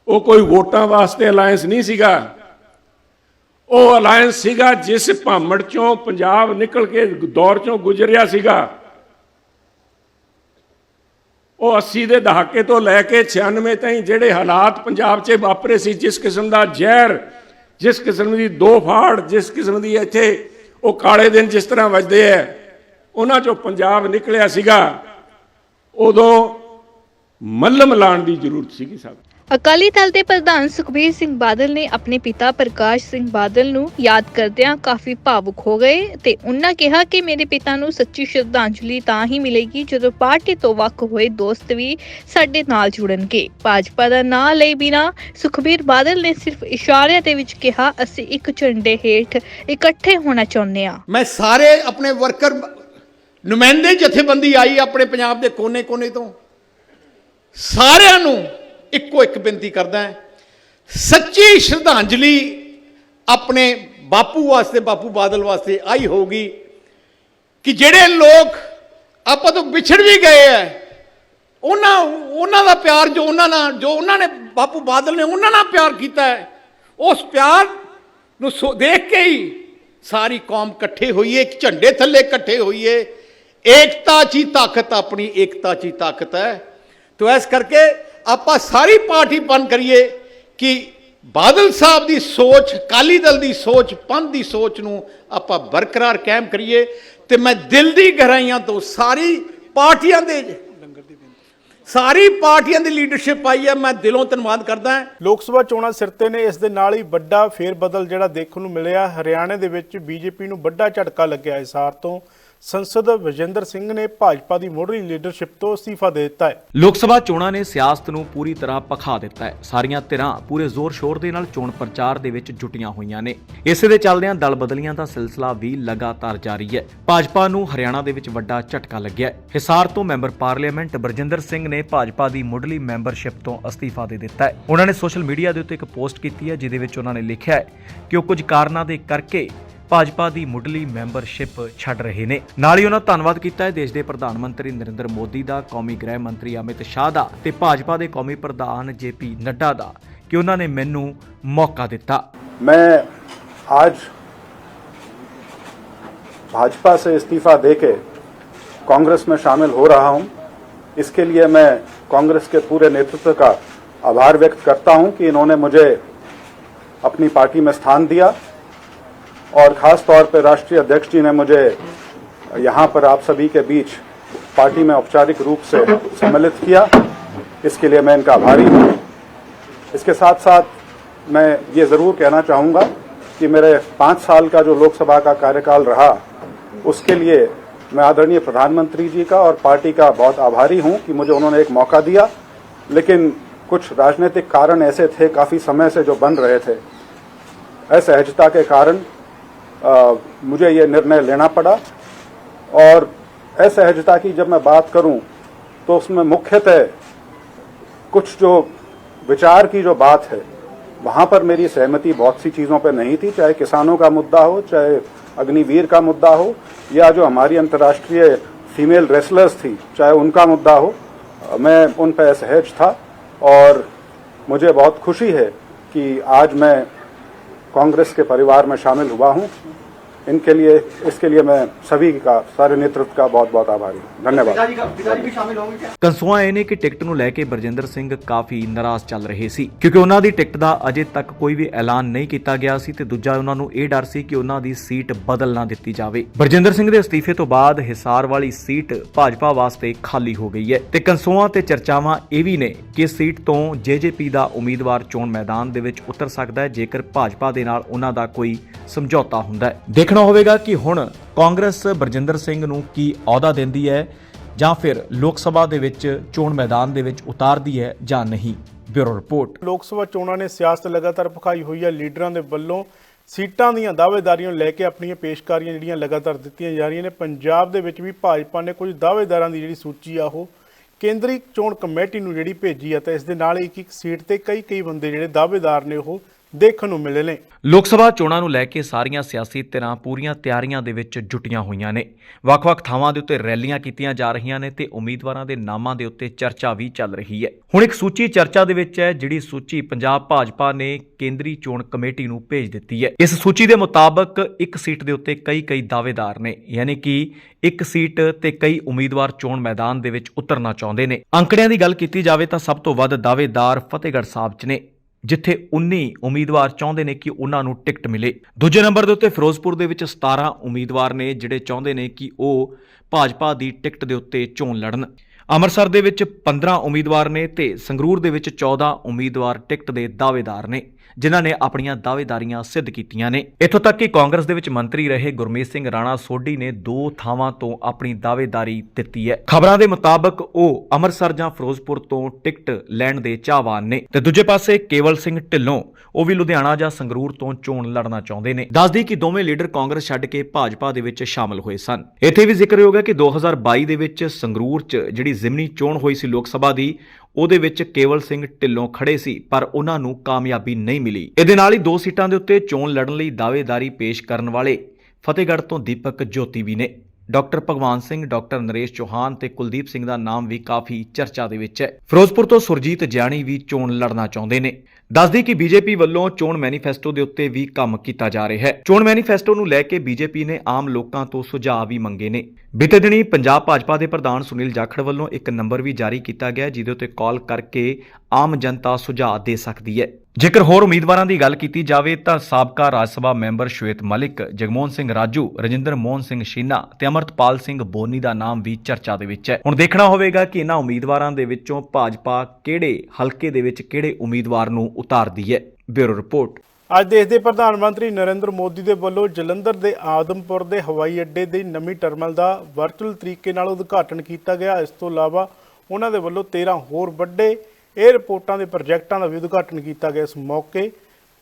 ਉਹ ਕੋਈ ਵੋਟਾਂ ਵਾਸਤੇ ਅਲਾਈਅੰਸ ਨਹੀਂ ਸੀਗਾ। ਉਹ ਅਲਾਈਅੰਸ ਸੀਗਾ ਜਿਸ ਭਾਮੜ ਚੋਂ ਪੰਜਾਬ ਨਿਕਲ ਕੇ ਦੌਰ ਚੋਂ ਗੁਜ਼ਰਿਆ ਸੀਗਾ। ਉਹ 80 ਦੇ ਦਹਾਕੇ ਤੋਂ ਲੈ ਕੇ 96 ਤਾਈਂ ਜਿਹੜੇ ਹਾਲਾਤ ਪੰਜਾਬ 'ਚ ਵਾਪਰੇ ਸੀ, ਜਿਸ ਕਿਸਮ ਦਾ ਜ਼ਹਿਰ, ਜਿਸ ਕਿਸਮ ਦੀ ਦੋ ਫਾੜ, ਜਿਸ ਕਿਸਮ ਦੀ ਇੱਥੇ ਉਹ ਕਾਲੇ ਦਿਨ ਜਿਸ ਤਰ੍ਹਾਂ ਵੱਜਦੇ ਐ, ਉਹਨਾਂ 'ਚੋਂ ਪੰਜਾਬ ਨਿਕਲਿਆ ਸੀਗਾ। ਉਦੋਂ ਮੱਲਮ ਲਾਣ ਦੀ ਜ਼ਰੂਰਤ ਸੀਗੀ ਸਾਹਿਬ ਅਕਾਲੀ ਦਲ ਦੇ ਪ੍ਰਧਾਨ ਸੁਖਬੀਰ ਸਿੰਘ ਬਾਦਲ ਨੇ ਆਪਣੇ ਪਿਤਾ ਪ੍ਰਕਾਸ਼ ਸਿੰਘ ਬਾਦਲ ਨੂੰ ਯਾਦ ਕਰਦਿਆਂ ਕਾਫੀ ਭਾਵੁਕ ਹੋ ਗਏ ਤੇ ਉਹਨਾਂ ਕਿਹਾ ਕਿ ਮੇਰੇ ਪਿਤਾ ਨੂੰ ਸੱਚੀ ਸ਼ਰਧਾਂਜਲੀ ਤਾਂ ਹੀ ਮਿਲੇਗੀ ਜਦੋਂ ਪਾਰਟੀ ਤੋਂ ਵੱਖ ਹੋਏ ਦੋਸਤ ਵੀ ਸਾਡੇ ਨਾਲ ਜੁੜਨਗੇ। ਭਾਜਪਾ ਦਾ ਨਾਂ ਲਈ ਬਿਨਾ ਸੁਖਬੀਰ ਬਾਦਲ ਨੇ ਸਿਰਫ ਇਸ਼ਾਰਿਆਂ ਦੇ ਵਿੱਚ ਕਿਹਾ, ਅਸੀਂ ਇੱਕ ਝੰਡੇ ਹੇਠ ਇਕੱਠੇ ਹੋਣਾ ਚਾਹੁੰਦੇ ਹਾਂ। ਮੈਂ ਸਾਰੇ ਆਪਣੇ ਵਰਕਰ ਨੁਮਾਇੰਦੇ ਜਥੇਬੰਦੀ ਆਈ ਆਪਣੇ ਪੰਜਾਬ ਦੇ ਕੋਨੇ-ਕੋਨੇ ਤੋਂ। ਸਾਰਿਆਂ ਨੂੰ ਇੱਕੋ ਇੱਕ ਬੇਨਤੀ ਕਰਦਾ ਹਾਂ, ਸੱਚੀ ਸ਼ਰਧਾਂਜਲੀ ਆਪਣੇ ਬਾਪੂ ਵਾਸਤੇ, ਬਾਪੂ ਬਾਦਲ ਵਾਸਤੇ ਆਈ ਹੋਊਗੀ ਕਿ ਜਿਹੜੇ ਲੋਕ ਆਪਾਂ ਤੋਂ ਵਿਛੜ ਵੀ ਗਏ ਐ, ਉਹਨਾਂ ਉਹਨਾਂ ਦਾ ਪਿਆਰ ਜੋ ਉਹਨਾਂ ਨਾਲ, ਜੋ ਉਹਨਾਂ ਨੇ ਬਾਪੂ ਬਾਦਲ ਨੇ ਉਹਨਾਂ ਨਾਲ ਪਿਆਰ ਕੀਤਾ ਹੈ ਉਸ ਪਿਆਰ ਨੂੰ ਸੋ- ਦੇਖ ਕੇ ਹੀ ਸਾਰੀ ਕੌਮ ਇਕੱਠੇ ਹੋਈਏ ਇੱਕ ਝੰਡੇ ਥੱਲੇ ਇਕੱਠੇ ਹੋਈਏ ਏਕਤਾ 'ਚ ਹੀ ਤਾਕਤ ਆਪਣੀ, ਏਕਤਾ 'ਚ ਹੀ ਤਾਕਤ ਹੈ ਤੋ ਇਸ ਕਰਕੇ ਆਪਾਂ ਸਾਰੀ ਪਾਰਟੀ ਬੰਦ ਕਰੀਏ ਕਿ ਬਾਦਲ ਸਾਹਿਬ ਦੀ ਸੋਚ, ਅਕਾਲੀ ਦਲ ਦੀ ਸੋਚ, ਪੰਥ ਦੀ ਸੋਚ ਨੂੰ ਆਪਾਂ ਬਰਕਰਾਰ ਕਾਇਮ ਕਰੀਏ ਤੇ ਮੈਂ ਦਿਲ ਦੀ ਗਹਿਰਾਈਆਂ ਤੋਂ ਸਾਰੀ ਪਾਰਟੀਆਂ ਦੇ ਸਾਰੀ ਪਾਰਟੀਆਂ ਦੀ ਲੀਡਰਸ਼ਿਪ ਆਈ ਹੈ, ਮੈਂ ਦਿਲੋਂ ਧੰਨਵਾਦ ਕਰਦਾ ਲੋਕ ਸਭਾ ਚੋਣਾਂ ਸਿਰ ਤੇ ਨੇ, ਇਸ ਦੇ ਨਾਲ ਹੀ ਵੱਡਾ ਫੇਰ ਬਦਲ ਜਿਹੜਾ ਦੇਖਣ ਨੂੰ ਮਿਲਿਆ, ਹਰਿਆਣੇ ਦੇ ਵਿੱਚ ਬੀਜੇਪੀ ਨੂੰ ਵੱਡਾ ਝਟਕਾ ਲੱਗਿਆ ਇਸ ਹਾਰ ਤੋਂ। ਸੰਸਦ ਵਿਜੇਂਦਰ ਸਿੰਘ ਨੇ ਭਾਜਪਾ ਦੀ ਮੋਢਲੀ ਲੀਡਰਸ਼ਿਪ ਤੋਂ ਅਸਤੀਫਾ ਦੇ ਦਿੱਤਾ ਹੈ। ਲੋਕ ਸਭਾ ਚੋਣਾਂ ਨੇ ਸਿਆਸਤ ਨੂੰ ਪੂਰੀ ਤਰ੍ਹਾਂ ਪਖਾ ਦਿੱਤਾ ਹੈ। ਸਾਰੀਆਂ ਧਿਰਾਂ ਪੂਰੇ ਜ਼ੋਰ-ਸ਼ੋਰ ਦੇ ਨਾਲ ਚੋਣ ਪ੍ਰਚਾਰ ਦੇ ਵਿੱਚ ਜੁਟੀਆਂ ਹੋਈਆਂ ਨੇ। ਇਸੇ ਦੇ ਚੱਲਦਿਆਂ ਦਲ ਬਦਲੀਆਂ ਦਾ ਸਿਲਸਿਲਾ ਵੀ ਲਗਾਤਾਰ ਜਾਰੀ ਹੈ। ਭਾਜਪਾ ਨੂੰ ਹਰਿਆਣਾ ਦੇ ਵਿੱਚ ਵੱਡਾ ਝਟਕਾ ਲੱਗਿਆ ਹੈ। ਹਿਸਾਰ ਤੋਂ ਮੈਂਬਰ ਪਾਰਲੀਮੈਂਟ ਬਰਜਿੰਦਰ ਸਿੰਘ ਨੇ ਭਾਜਪਾ ਦੀ ਮੁੱਢਲੀ ਮੈਂਬਰਸ਼ਿਪ ਤੋਂ ਅਸਤੀਫਾ ਦੇ ਦਿੱਤਾ ਹੈ। ਉਹਨਾਂ ਨੇ ਸੋਸ਼ਲ ਮੀਡੀਆ ਦੇ ਉੱਤੇ ਇੱਕ ਪੋਸਟ ਕੀਤੀ ਹੈ, ਜਿਹਦੇ ਵਿੱਚ ਉਹਨਾਂ ਨੇ ਲਿਖਿਆ ਹੈ ਕਿ ਉਹ ਕੁਝ ਕਾਰਨਾਂ ਦੇ ਕਰਕੇ ਭਾਜਪਾ ਦੀ ਮੁੱਢਲੀ ਮੈਂਬਰਸ਼ਿਪ ਛੱਡ ਰਹੇ ਨੇ ਨਾਲ ਹੀ ਉਹਨਾਂ ਧੰਨਵਾਦ ਕੀਤਾ ਹੈ ਦੇਸ਼ ਦੇ ਪ੍ਰਧਾਨ ਮੰਤਰੀ ਨਰਿੰਦਰ ਮੋਦੀ ਦਾ ਕੌਮੀ ਗ੍ਰਹਿ ਮੰਤਰੀ ਅਮਿਤ ਸ਼ਾਹ ਦਾ ਤੇ ਭਾਜਪਾ ਦੇ ਕੌਮੀ ਪ੍ਰਧਾਨ ਜੇਪੀ ਨੱਡਾ ਦਾ ਕਿ ਉਹਨਾਂ ਨੇ ਮੈਨੂੰ ਮੌਕਾ ਦਿੱਤਾ मैं आज भाजपा से इस्तीफा देके कांग्रेस में शामिल हो रहा हूं इसके लिए मैं कांग्रेस के पूरे नेतृत्व का आभार व्यक्त करता हूं कि इन्होंने मुझे अपनी पार्टी में स्थान दिया और खास तौर पर राष्ट्रीय अध्यक्ष जी ने मुझे यहाँ पर आप सभी के बीच पार्टी में औपचारिक रूप से सम्मिलित किया। इसके लिए मैं इनका आभारी हूँ। इसके साथ साथ मैं ये ज़रूर कहना चाहूँगा कि मेरे पाँच साल का जो लोकसभा का कार्यकाल रहा, उसके लिए मैं आदरणीय प्रधानमंत्री जी का और पार्टी का बहुत आभारी हूँ कि मुझे उन्होंने एक मौका दिया। लेकिन कुछ राजनीतिक कारण ऐसे थे, काफ़ी समय से जो बन रहे थे। असहजता के कारण अ, मुझे ये निर्णय लेना पड़ा। और असहजता की जब मैं बात करूँ तो उसमें मुख्यतः कुछ जो विचार की जो बात है वहाँ पर मेरी सहमति बहुत सी चीज़ों पर नहीं थी चाहे किसानों का मुद्दा हो चाहे अग्निवीर का मुद्दा हो या जो हमारी अंतर्राष्ट्रीय फीमेल रेसलर्स थी चाहे उनका मुद्दा हो मैं उन पर असहज था। और मुझे बहुत खुशी है कि आज मैं कांग्रेस के परिवार में शामिल हुआ हूं इनके लिए इसके लिए मैं सभी का सारे नेतृत्व का बहुत बहुत आभारी हूँ धन्यवाद ਕੰਸੂਆ ਇਹ ਨੇ ਕਿ ਟਿਕਟ ਨੂੰ ਲੈ ਕੇ ਬਰਜਿੰਦਰ ਸਿੰਘ ਕਾਫੀ ਨਾਰਾਜ਼ ਚੱਲ ਰਹੇ ਸੀ ਕਿਉਂਕਿ ਉਹਨਾਂ ਦੀ ਟਿਕਟ ਦਾ ਅਜੇ ਤੱਕ ਕੋਈ ਵੀ ਐਲਾਨ ਨਹੀਂ ਕੀਤਾ ਗਿਆ ਸੀ ਤੇ ਦੂਜਾ ਉਹਨਾਂ ਨੂੰ ਇਹ ਡਰ ਸੀ ਕਿ ਉਹਨਾਂ ਦੀ ਸੀਟ ਬਦਲ ਨਾ ਦਿੱਤੀ ਜਾਵੇ ਬਰਜਿੰਦਰ ਸਿੰਘ ਦੇ ਅਸਤੀਫੇ ਤੋਂ ਬਾਅਦ ਹਿਸਾਰ ਵਾਲੀ ਸੀਟ ਭਾਜਪਾ ਵਾਸਤੇ ਖਾਲੀ ਹੋ ਗਈ ਹੈ ਤੇ ਕੰਸੂਆ ਤੇ ਚਰਚਾਵਾਂ ਇਹ ਵੀ ਨੇ ਕਿ ਇਸ ਸੀਟ ਤੋਂ ਜੇਜੇਪੀ ਦਾ ਉਮੀਦਵਾਰ ਚੋਣ ਮੈਦਾਨ ਦੇ ਵਿੱਚ ਉਤਰ ਸਕਦਾ ਹੈ ਜੇਕਰ ਭਾਜਪਾ ਦੇ ਨਾਲ ਉਹਨਾਂ ਦਾ ਕੋਈ ਸਮਝੌਤਾ ਹੁੰਦਾ ਹੈ ਦੇਖਣਾ ਹੋਵੇਗਾ ਕਿ ਹੁਣ ਕਾਂਗਰਸ ਬਰਜਿੰਦਰ ਸਿੰਘ ਨੂੰ ਕੀ ਅਹੁਦਾ ਦਿੰਦੀ ਹੈ ਜਾਂ ਫਿਰ ਲੋਕ ਸਭਾ ਦੇ ਵਿੱਚ ਚੋਣ ਮੈਦਾਨ ਦੇ ਵਿੱਚ ਉਤਾਰਦੀ ਹੈ ਜਾਂ ਨਹੀਂ। Bureau report. ਲੋਕ ਸਭਾ ਚੋਣਾਂ ਨੇ ਸਿਆਸਤ ਲਗਾਤਾਰ ਭਖਾਈ ਹੋਈ ਹੈ। ਲੀਡਰਾਂ ਦੇ ਵੱਲੋਂ ਸੀਟਾਂ ਦੀਆਂ ਦਾਅਵੇਦਾਰੀਆਂ ਨੂੰ ਲੈ ਕੇ ਆਪਣੀਆਂ ਪੇਸ਼ਕਾਰੀਆਂ ਜਿਹੜੀਆਂ ਲਗਾਤਾਰ ਦਿੱਤੀਆਂ ਜਾ ਰਹੀਆਂ ਨੇ। ਪੰਜਾਬ ਦੇ ਵਿੱਚ ਵੀ ਭਾਜਪਾ ਨੇ ਕੁਝ ਦਾਅਵੇਦਾਰਾਂ ਦੀ ਜਿਹੜੀ ਸੂਚੀ ਆ ਉਹ ਕੇਂਦਰੀ ਚੋਣ ਕਮੇਟੀ ਨੂੰ ਜਿਹੜੀ ਭੇਜੀ ਆ, ਤਾਂ ਇਸ ਦੇ ਨਾਲ ਇੱਕ ਇੱਕ ਸੀਟ ਤੇ ਕਈ ਕਈ ਬੰਦੇ ਜਿਹੜੇ ਦਾਅਵੇਦਾਰ ਨੇ ਉਹ ਦੇਖਣ ਨੂੰ ਮਿਲੇ ਨੇ। ਲੋਕ ਸਭਾ ਚੋਣਾਂ ਨੂੰ ਲੈ ਕੇ ਸਾਰੀਆਂ ਸਿਆਸੀ ਧਿਰਾਂ ਪੂਰੀਆਂ ਤਿਆਰੀਆਂ ਦੇ ਵਿੱਚ ਜੁਟੀਆਂ ਹੋਈਆਂ ਨੇ। ਵੱਖ-ਵੱਖ ਥਾਵਾਂ ਦੇ ਉੱਤੇ ਰੈਲੀਆਂ ਕੀਤੀਆਂ ਜਾ ਰਹੀਆਂ ਨੇ ਤੇ ਉਮੀਦਵਾਰਾਂ ਦੇ ਨਾਮਾਂ ਦੇ ਉੱਤੇ ਚਰਚਾ ਵੀ ਚੱਲ ਰਹੀ ਹੈ। ਹੁਣ ਇੱਕ ਸੂਚੀ ਚਰਚਾ ਦੇ ਵਿੱਚ ਹੈ, ਜਿਹੜੀ ਸੂਚੀ ਪੰਜਾਬ ਭਾਜਪਾ ਨੇ ਕੇਂਦਰੀ ਚੋਣ ਕਮੇਟੀ ਨੂੰ ਭੇਜ ਦਿੱਤੀ ਹੈ। ਇਸ ਸੂਚੀ ਦੇ ਮੁਤਾਬਕ ਇੱਕ ਸੀਟ ਦੇ ਉੱਤੇ ਕਈ-ਕਈ ਦਾਅਵੇਦਾਰ ਨੇ, ਯਾਨੀ ਕਿ ਇੱਕ ਸੀਟ ਤੇ ਕਈ ਉਮੀਦਵਾਰ ਚੋਣ ਮੈਦਾਨ ਦੇ ਵਿੱਚ ਉਤਰਨਾ ਚਾਹੁੰਦੇ ਨੇ। ਅੰਕੜਿਆਂ ਦੀ ਗੱਲ ਕੀਤੀ ਜਾਵੇ ਤਾਂ ਸਭ ਤੋਂ ਵੱਧ ਦਾਅਵੇਦਾਰ ਫਤਿਹਗੜ੍ਹ ਸਾਹਿਬ 'ਚ ਨੇ। ਜਿੱਥੇ 19 ਉਮੀਦਵਾਰ ਚਾਹੁੰਦੇ ਨੇ ਕਿ ਉਹਨਾਂ ਨੂੰ ਟਿਕਟ ਮਿਲੇ। ਦੂਜੇ ਨੰਬਰ ਦੇ ਉੱਤੇ ਫਿਰੋਜ਼ਪੁਰ ਦੇ ਵਿੱਚ 17 ਉਮੀਦਵਾਰ ਨੇ ਜਿਹੜੇ ਚਾਹੁੰਦੇ ਨੇ ਕਿ ਉਹ ਭਾਜਪਾ ਦੀ ਟਿਕਟ ਦੇ ਉੱਤੇ ਚੋਣ ਲੜਨ। ਅੰਮ੍ਰਿਤਸਰ ਦੇ ਵਿੱਚ 15 ਉਮੀਦਵਾਰ ਨੇ ਤੇ ਸੰਗਰੂਰ ਦੇ ਵਿੱਚ 14 ਉਮੀਦਵਾਰ ਟਿਕਟ ਦੇ ਦਾਅਵੇਦਾਰ ਨੇ। ਜਿਨ੍ਹਾਂ ਨੇ ਆਪਣੀਆਂ ਦਾਅਵੇਦਾਰੀਆਂ ਸਿੱਧ ਕੀਤੀਆਂ ਨੇ। ਇੱਥੋਂ ਤੱਕ ਕਿ ਕਾਂਗਰਸ ਦੇ ਵਿੱਚ ਮੰਤਰੀ ਰਹੇ ਗੁਰਮੀਤ ਸਿੰਘ ਰਾਣਾ ਸੋਢੀ ਨੇ ਦੋ ਥਾਵਾਂ ਤੋਂ ਆਪਣੀ ਦਾਅਵੇਦਾਰੀ ਦਿੱਤੀ ਹੈ। ਖਬਰਾਂ ਦੇ ਮੁਤਾਬਕ ਉਹ ਅੰਮ੍ਰਿਤਸਰ ਜਾਂ ਫਿਰੋਜ਼ਪੁਰ ਤੋਂ ਟਿਕਟ ਲੈਣ ਦੇ ਚਾਹਵਾਨ ਨੇ। ਤੇ ਦੂਜੇ ਪਾਸੇ ਕੇਵਲ ਸਿੰਘ ਢਿੱਲੋਂ, ਉਹ ਵੀ ਲੁਧਿਆਣਾ ਜਾਂ ਸੰਗਰੂਰ ਤੋਂ ਚੋਣ ਲੜਨਾ ਚਾਹੁੰਦੇ ਨੇ। ਦੱਸਦੀ ਕਿ ਦੋਵੇਂ ਲੀਡਰ ਕਾਂਗਰਸ ਛੱਡ ਕੇ ਭਾਜਪਾ ਦੇ ਵਿੱਚ ਸ਼ਾਮਲ ਹੋਏ ਸਨ। ਇੱਥੇ ਵੀ ਜ਼ਿਕਰਯੋਗ ਹੈ ਕਿ 2022 ਦੇ ਵਿੱਚ ਸੰਗਰੂਰ 'ਚ ਜਿਹੜੀ ਜ਼ਿਮਨੀ ਚੋਣ ਹੋਈ ਸੀ ਲੋਕ ਸਭਾ ਦੀ ਉਹਦੇ ਵਿੱਚ ਕੇਵਲ ਸਿੰਘ ਢਿੱਲੋਂ ਖੜੇ ਸੀ, ਪਰ ਉਹਨਾਂ ਨੂੰ ਕਾਮਯਾਬੀ ਨਹੀਂ ਮਿਲੀ। ਇਹਦੇ ਨਾਲ ਹੀ ਦੋ ਸੀਟਾਂ ਦੇ ਉੱਤੇ ਚੋਣ ਲੜਨ ਲਈ ਦਾਅਵੇਦਾਰੀ ਪੇਸ਼ ਕਰਨ ਵਾਲੇ ਫਤਿਹਗੜ੍ਹ ਤੋਂ ਦੀਪਕ ਜੋਤੀ ਵੀ ਨੇ। ਡਾਕਟਰ ਭਗਵਾਨ ਸਿੰਘ, ਡਾਕਟਰ ਨਰੇਸ਼ ਚੌਹਾਨ ਤੇ ਕੁਲਦੀਪ ਸਿੰਘ ਦਾ ਨਾਮ ਵੀ ਕਾਫੀ ਚਰਚਾ ਦੇ ਵਿੱਚ ਹੈ। ਫਿਰੋਜ਼ਪੁਰ ਤੋਂ ਸੁਰਜੀਤ ਜਿਆਣੀ ਵੀ ਚੋਣ ਲੜਨਾ ਚਾਹੁੰਦੇ ਨੇ। ਦੱਸਦੀ ਕਿ ਬੀਜੇਪੀ ਵੱਲੋਂ ਚੋਣ ਮੈਨੀਫੈਸਟੋ ਦੇ ਉੱਤੇ ਵੀ ਕੰਮ ਕੀਤਾ ਜਾ ਰਿਹਾ ਹੈ। ਚੋਣ ਮੈਨੀਫੈਸਟੋ ਨੂੰ ਲੈ ਕੇ ਬੀਜੇਪੀ ਨੇ ਆਮ ਲੋਕਾਂ ਤੋਂ ਸੁਝਾਅ ਵੀ ਮੰਗੇ ਨੇ। ਬੀਤੇ ਦਿਨੀ ਪੰਜਾਬ ਭਾਜਪਾ ਦੇ ਪ੍ਰਧਾਨ ਸੁਨੀਲ ਜਾਖੜ ਵੱਲੋਂ ਇੱਕ ਨੰਬਰ ਵੀ ਜਾਰੀ ਕੀਤਾ ਗਿਆ, ਜਿਹਦੇ ਉੱਤੇ ਕਾਲ ਕਰਕੇ ਆਮ ਜਨਤਾ ਸੁਝਾਅ ਦੇ ਸਕਦੀ ਹੈ। ਜੇਕਰ ਹੋਰ ਉਮੀਦਵਾਰਾਂ ਦੀ ਗੱਲ ਕੀਤੀ ਜਾਵੇ, ਤਾਂ ਸਾਬਕਾ ਰਾਜ ਸਭਾ ਮੈਂਬਰ ਸ਼ਵੇਤ ਮਲਿਕ, ਜਗਮੋਹਨ ਸਿੰਘ ਰਾਜੂ, ਰਜਿੰਦਰ ਮੋਹਨ ਸਿੰਘ ਸ਼ੀਨਾ ਤੇ ਅਮਰਤਪਾਲ ਸਿੰਘ ਬੋਨੀ ਦਾ ਨਾਮ ਵੀ ਚਰਚਾ ਦੇ ਵਿੱਚ ਹੈ। ਹੁਣ ਦੇਖਣਾ ਹੋਵੇਗਾ ਕਿ ਇਹਨਾਂ ਉਮੀਦਵਾਰਾਂ ਦੇ ਵਿੱਚੋਂ ਭਾਜਪਾ ਕਿਹੜੇ ਹਲਕੇ ਦੇ ਵਿੱਚ ਕਿਹੜੇ ਉਮੀਦਵਾਰ ਨੂੰ ਉਤਾਰਦੀ ਹੈ। Bureau report. ਅੱਜ ਦੇਸ਼ ਦੇ ਪ੍ਰਧਾਨ ਮੰਤਰੀ ਨਰਿੰਦਰ ਮੋਦੀ ਦੇ ਵੱਲੋਂ ਜਲੰਧਰ ਦੇ ਆਦਮਪੁਰ ਦੇ ਹਵਾਈ ਅੱਡੇ ਦੇ ਨਵੀਂ ਟਰਮੀਨਲ ਦਾ ਵਰਚੁਅਲ ਤਰੀਕੇ ਨਾਲ ਉਦਘਾਟਨ ਕੀਤਾ ਗਿਆ। ਇਸ ਤੋਂ ਇਲਾਵਾ ਉਹਨਾਂ ਦੇ ਵੱਲੋਂ 13 ਹੋਰ ਵੱਡੇ 에ਅਰਪੋਰਟਾਂ ਦੇ ਪ੍ਰੋਜੈਕਟਾਂ ਦਾ ਵੀ ਉਦਘਾਟਨ ਕੀਤਾ ਗਿਆ। ਇਸ ਮੌਕੇ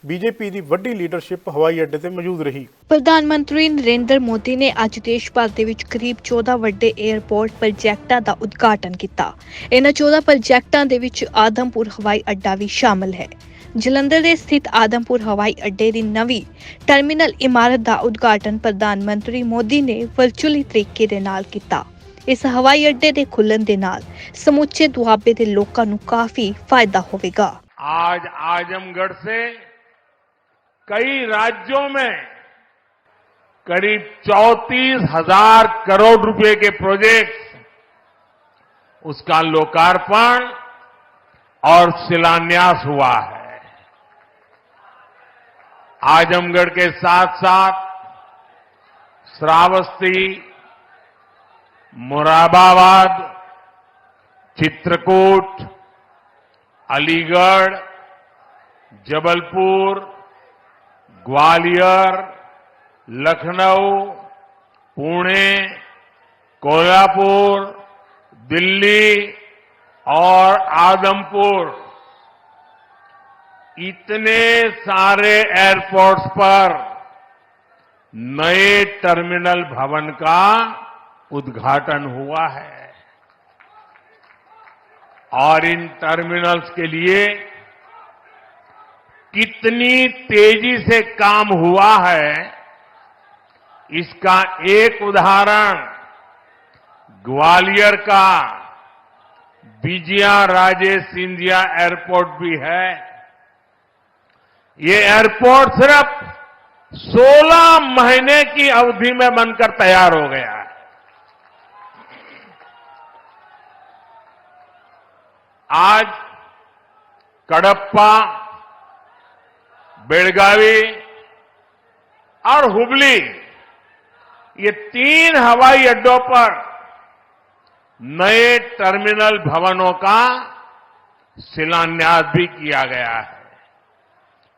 ਬੀਜੇਪੀ ਦੀ ਵੱਡੀ ਲੀਡਰਸ਼ਿਪ ਹਵਾਈ ਅੱਡੇ ਤੇ ਮੌਜੂਦ ਰਹੀ। ਪ੍ਰਧਾਨ ਮੰਤਰੀ ਨਰਿੰਦਰ ਮੋਦੀ ਨੇ ਅੱਜ ਦੇਸ਼ ਭਰ ਦੇ ਵਿੱਚ ਕਰੀਬ 14 ਵੱਡੇ 에ਅਰਪੋਰਟ ਪ੍ਰੋਜੈਕਟਾਂ ਦਾ ਉਦਘਾਟਨ ਕੀਤਾ। ਇਹਨਾਂ 14 ਪ੍ਰੋਜੈਕਟਾਂ ਦੇ ਵਿੱਚ ਆਦਮਪੁਰ ਹਵਾਈ ਅੱਡਾ ਵੀ ਸ਼ਾਮਲ ਹੈ। ਜਲੰਧਰ ਦੇ ਸਥਿਤ ਆਦਮਪੁਰ ਹਵਾਈ ਅੱਡੇ ਦੀ ਨਵੀਂ ਟਰਮੀਨਲ ਇਮਾਰਤ ਦਾ ਉਦਘਾਟਨ ਪ੍ਰਧਾਨ ਮੰਤਰੀ ਮੋਦੀ ਨੇ ਵਰਚੁਅਲੀ ਤਰੀਕੇ ਦੇ ਨਾਲ ਕੀਤਾ ਇਸ ਹਵਾਈ ਅੱਡੇ ਦੇ ਖੁੱਲਣ ਦੇ ਨਾਲ ਸਮੁੱਚੇ ਦੁਆਬੇ ਦੇ ਲੋਕਾਂ ਨੂੰ ਕਾਫੀ ਫਾਇਦਾ ਹੋਵੇਗਾ आज आजमगढ़ से कई राज्यों में करीब चौंतीस हजार करोड़ रुपए के प्रोजेक्ट उसका लोकार्पण और शिलान्यास हुआ है आजमगढ़ के साथ साथ श्रावस्ती, मुरादाबाद, चित्रकूट, अलीगढ़, जबलपुर, ग्वालियर, लखनऊ, पुणे, कोल्हापुर, दिल्ली और आदमपुर। इतने सारे एयरपोर्ट्स पर नए टर्मिनल भवन का उद्घाटन हुआ है। और इन टर्मिनल्स के लिए कितनी तेज़ी से काम हुआ है, इसका एक उदाहरण ग्वालियर का विजया राजे सिंधिया एयरपोर्ट भी है। ये एयरपोर्ट सिर्फ़ 16 महीने की अवधि में बनकर तैयार हो गया है। आज कडप्पा बेलगावी और हुबली, ये तीन हवाई अड्डों पर नए टर्मिनल भवनों का शिलान्यास भी किया गया है।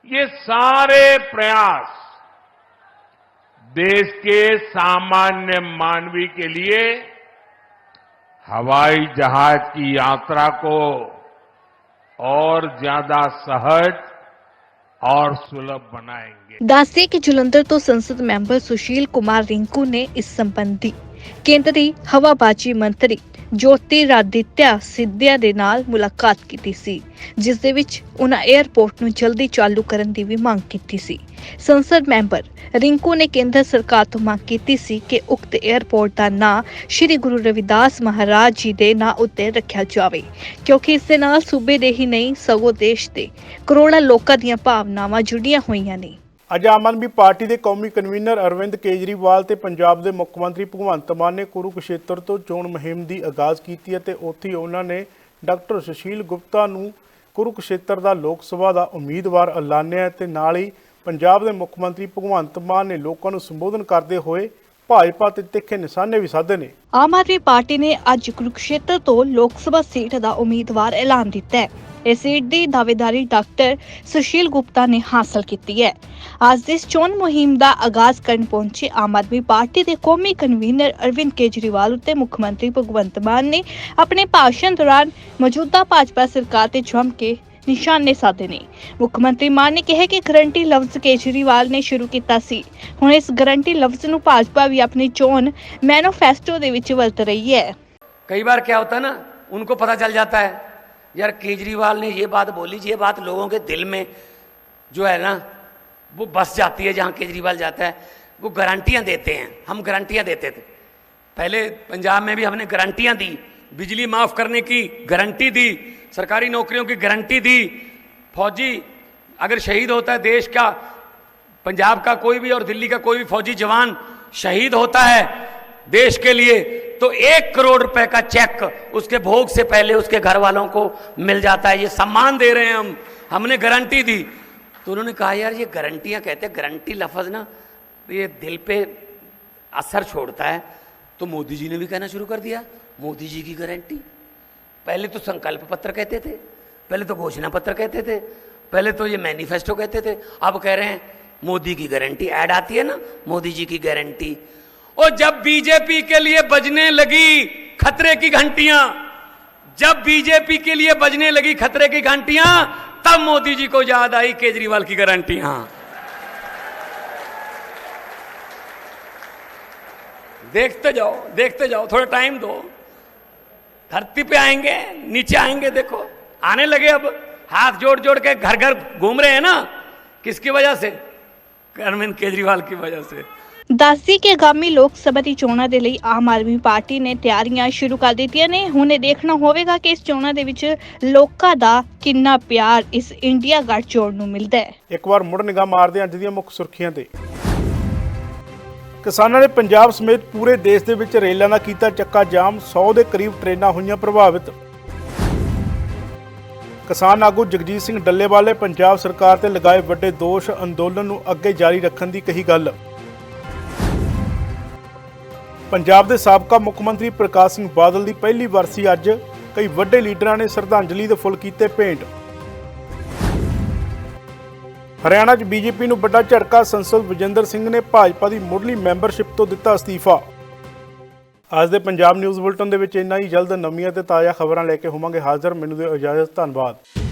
ये सारे प्रयास देश के सामान्य मानवी के लिए हवाई जहाज़ की यात्रा को और ज़्यादा सहज और सुलभ बनाएँगे। दासे के जुलंधर तो संसद मेंबर सुशील कुमार रिंकू ने इस संबंधी केंद्रीय हवाबाजी मंत्री ਜੋਤੀ ਜੋਤਿਰਾਦਿੱਤਿਆ ਸਿੱਧਿਆ ਦੇ ਨਾਲ ਮੁਲਾਕਾਤ ਕੀਤੀ ਸੀ, ਜਿਸ ਦੇ ਵਿੱਚ ਉਹਨਾਂ 에ਅਰਪੋਰਟ ਨੂੰ ਜਲਦੀ ਚਾਲੂ ਕਰਨ ਦੀ ਵੀ ਮੰਗ ਕੀਤੀ ਸੀ। ਸੰਸਦ ਮੈਂਬਰ ਰਿੰਕੂ ਨੇ ਕੇਂਦਰ ਸਰਕਾਰ ਤੋਂ ਮੰਗ ਕੀਤੀ ਸੀ ਕਿ ਉਕਤ 에ਅਰਪੋਰਟ ਦਾ ਨਾਂ ਸ੍ਰੀ ਗੁਰੂ ਰਵਿਦਾਸ ਮਹਾਰਾਜ ਜੀ ਦੇ ਨਾਂ ਉੱਤੇ ਰੱਖਿਆ ਜਾਵੇ, ਕਿਉਂਕਿ ਇਸ ਦੇ ਨਾਲ ਸੂਬੇ ਦੇ ਹੀ ਨਹੀਂ, ਸਗੋਂ ਦੇਸ਼ ਦੇ ਕਰੋੜਾਂ ਲੋਕਾਂ ਦੀਆਂ ਭਾਵਨਾਵਾਂ ਜੁੜੀਆਂ ਹੋਈਆਂ ਨੇ। ਅੱਜ ਆਮ ਆਦਮੀ ਪਾਰਟੀ ਦੇ ਕੌਮੀ ਕਨਵੀਨਰ ਅਰਵਿੰਦ ਕੇਜਰੀਵਾਲ ਤੇ ਪੰਜਾਬ ਦੇ ਮੁੱਖ ਮੰਤਰੀ ਭਗਵੰਤ ਮਾਨ ਨੇ ਕੁਰੂਕਸ਼ੇਤਰ ਤੋਂ ਚੋਣ ਮੁਹਿੰਮ ਦੀ ਆਗਾਜ਼ ਕੀਤੀ ਅਤੇ ਉੱਥੇ ਉਹਨਾਂ ਨੇ ਡਾਕਟਰ ਸੁਸ਼ੀਲ ਗੁਪਤਾ ਨੂੰ ਕੁਰੂਕਸ਼ੇਤਰ ਦਾ ਲੋਕ ਸਭਾ ਦਾ ਉਮੀਦਵਾਰ ਐਲਾਨਿਆ ਤੇ ਨਾਲ ਹੀ ਪੰਜਾਬ ਦੇ ਮੁੱਖ ਮੰਤਰੀ ਭਗਵੰਤ ਮਾਨ ਨੇ ਲੋਕਾਂ ਨੂੰ ਸੰਬੋਧਨ ਕਰਦੇ ਹੋਏ ਭਾਜਪਾ ਤੇ ਤਿੱਖੇ ਨਿਸ਼ਾਨੇ ਵੀ ਸਾਧੇ ਨੇ। ਆਮ ਆਦਮੀ ਪਾਰਟੀ ਨੇ ਅੱਜ ਕੁਰੂਕਸ਼ੇਤਰ ਤੋਂ ਲੋਕ ਸਭਾ ਸੀਟ ਦਾ ਉਮੀਦਵਾਰ ਐਲਾਨ ਦਿੱਤਾ ਹੈ। ਇਸ ਸੀਟ ਦੀ ਦਾਅਵੇਦਾਰੀ ਡਾਕਟਰ ਸੁਸ਼ੀਲ ਗੁਪਤਾ ਨੇ ਹਾਸਲ ਕੀਤੀ ਹੈ ਅੱਜ ਦੀ ਇਸ ਚੋਣ ਮੁਹਿੰਮ ਦਾ ਆਗਾਜ਼ ਕਰਨ ਪਹੁੰਚੇ ਆਮ ਆਦਮੀ ਪਾਰਟੀ ਦੇ ਕੌਮੀ ਕਨਵੀਨਰ ਅਰਵਿੰਦ ਕੇਜਰੀਵਾਲ ਉੱਤੇ ਮੁੱਖ ਮੰਤਰੀ ਭਗਵੰਤ ਮਾਨ ਨੇ ਆਪਣੇ ਭਾਸ਼ਣ ਦੌਰਾਨ ਮੌਜੂਦਾ ਭਾਜਪਾ ਸਰਕਾਰ ਤੇ ਜੰਮ ਕੇ ਨਿਸ਼ਾਨੇ ਸਾਧੇ ਨੇ ਮੁੱਖ ਮੰਤਰੀ ਮਾਨ ਨੇ ਕਿਹਾ ਕਿ ਗਰੰਟੀ ਲਫ਼ਜ਼ ਕੇਜਰੀਵਾਲ ਨੇ ਸ਼ੁਰੂ ਕੀਤਾ ਸੀ ਹੁਣ ਇਸ ਗਰੰਟੀ ਲਫ਼ਜ਼ ਨੂੰ ਭਾਜਪਾ ਵੀ ਆਪਣੀ ਚੋਣ ਮੈਨੀਫੈਸਟੋ ਦੇ ਵਿੱਚ ਵਰਤ ਰਹੀ ਹੈ कई बार क्या होता है ना उनको पता चल जाता है यार केजरीवाल ने ये बात बोली ये बात लोगों के दिल में जो है ना, वो बस जाती है जहाँ केजरीवाल जाता है। वो गारंटियाँ देते हैं, हम गारंटियाँ देते थे। पहले पंजाब में भी हमने गारंटियाँ दी, बिजली माफ़ करने की गारंटी दी, सरकारी नौकरियों की गारंटी दी। फौजी, अगर शहीद होता है देश का, पंजाब का कोई भी और दिल्ली का कोई भी फौजी जवान शहीद होता है देश के लिए तो एक करोड़ रुपए का चेक उसके भोग से पहले उसके घर वालों को मिल जाता है, ये सम्मान दे रहे हैं हम। हमने गारंटी दी। तो उन्होंने कहा, यार, ये गारंटियाँ कहते हैं, गारंटी लफज ना, ये दिल पे असर छोड़ता है। तो मोदी जी ने भी कहना शुरू कर दिया, मोदी जी की गारंटी। पहले तो संकल्प पत्र कहते थे, पहले तो घोषणा पत्र कहते थे, पहले तो ये मैनिफेस्टो कहते थे। अब कह रहे हैं, मोदी की गारंटी ऐड आती है ना, मोदी जी की गारंटी। और जब बीजेपी के लिए बजने लगी खतरे की घंटियाँ, जब बीजेपी के लिए बजने लगी खतरे की घंटियाँ, तब मोदी जी को याद आई केजरीवाल की गारंटियाँ। देखते जाओ देखते जाओ, थोड़ा टाइम दो। धरती पे आएँगे, नीचे आएँगे, देखो। आने लगे अब, हाथ जोड़ जोड़ के घर घर घूम रहे हैं ना, किसकी वजह से? अरविंद केजरीवाल की वजह से। ਦੱਸਦੀ ਕਿ ਆਗਾਮੀ ਲੋਕ ਸਭਾ ਦੀ ਚੋਣਾਂ ਦੇ ਲਈ ਆਮ ਆਦਮੀ ਪਾਰਟੀ ਨੇ ਤਿਆਰੀਆਂ ਸ਼ੁਰੂ ਕਰ ਦਿੱਤੀਆਂ ਨੇ। ਹੁਣ ਇਹ ਦੇਖਣਾ ਹੋਵੇਗਾ ਕਿ ਇਸ ਚੋਣਾਂ ਦੇ ਵਿੱਚ ਲੋਕਾਂ ਦਾ ਕਿੰਨਾ ਪਿਆਰ ਇਸ ਇੰਡੀਆ ਗੱਠਜੋੜ ਨੂੰ ਮਿਲਦਾ ਹੈ। ਇੱਕ ਵਾਰ ਮੁੜ ਨਿਗਾਹ ਮਾਰਦੇ ਹਾਂ ਅੱਜ ਦੀਆਂ ਮੁੱਖ ਸੁਰਖੀਆਂ ਤੇ। ਕਿਸਾਨਾਂ ਨੇ ਪੰਜਾਬ ਸਮੇਤ ਪੂਰੇ ਦੇਸ਼ ਦੇ ਵਿੱਚ ਰੇਲਾਂ ਦਾ ਕੀਤਾ ਚੱਕਾ ਜਾਮ। 100 ਦੇ ਕਰੀਬ ਟ੍ਰੇਨਾਂ ਹੋਈਆਂ ਪ੍ਰਭਾਵਿਤ। ਕਿਸਾਨ ਆਗੂ ਜਗਜੀਤ ਸਿੰਘ ਡੱਲੇਵਾਲ ਨੇ ਪੰਜਾਬ ਸਰਕਾਰ ਤੇ ਲਗਾਏ ਵੱਡੇ ਦੋਸ਼। ਅੰਦੋਲਨ ਨੂੰ ਅੱਗੇ ਜਾਰੀ ਰੱਖਣ ਦੀ ਕਹੀ ਗੱਲ। ਪੰਜਾਬ ਦੇ ਸਾਬਕਾ ਮੁੱਖ ਮੰਤਰੀ ਪ੍ਰਕਾਸ਼ ਸਿੰਘ ਬਾਦਲ ਦੀ ਪਹਿਲੀ ਵਰਸੀ ਅੱਜ। ਕਈ ਵੱਡੇ ਲੀਡਰਾਂ ਨੇ ਸ਼ਰਧਾਂਜਲੀ ਦੇ ਫੁੱਲ ਕੀਤੇ ਭੇਂਟ। ਹਰਿਆਣਾ 'ਚ ਬੀਜੇਪੀ ਨੂੰ ਵੱਡਾ ਝਟਕਾ, ਸੰਸਦ ਵਿਜੇਂਦਰ ਸਿੰਘ ਨੇ ਭਾਜਪਾ ਦੀ ਮੁੱਢਲੀ ਮੈਂਬਰਸ਼ਿਪ ਤੋਂ ਦਿੱਤਾ ਅਸਤੀਫਾ। ਅੱਜ ਦੇ ਪੰਜਾਬ ਨਿਊਜ਼ ਬੁਲਟਨ ਦੇ ਵਿੱਚ ਇੰਨਾ ਹੀ। ਜਲਦ ਨਵੀਆਂ ਤੇ ਤਾਜ਼ਾ ਖਬਰਾਂ ਲੈ ਕੇ ਹੋਵਾਂਗੇ ਹਾਜ਼ਰ। ਮੈਨੂੰ ਦਿਓ ਇਜਾਜ਼ਤ, ਧੰਨਵਾਦ।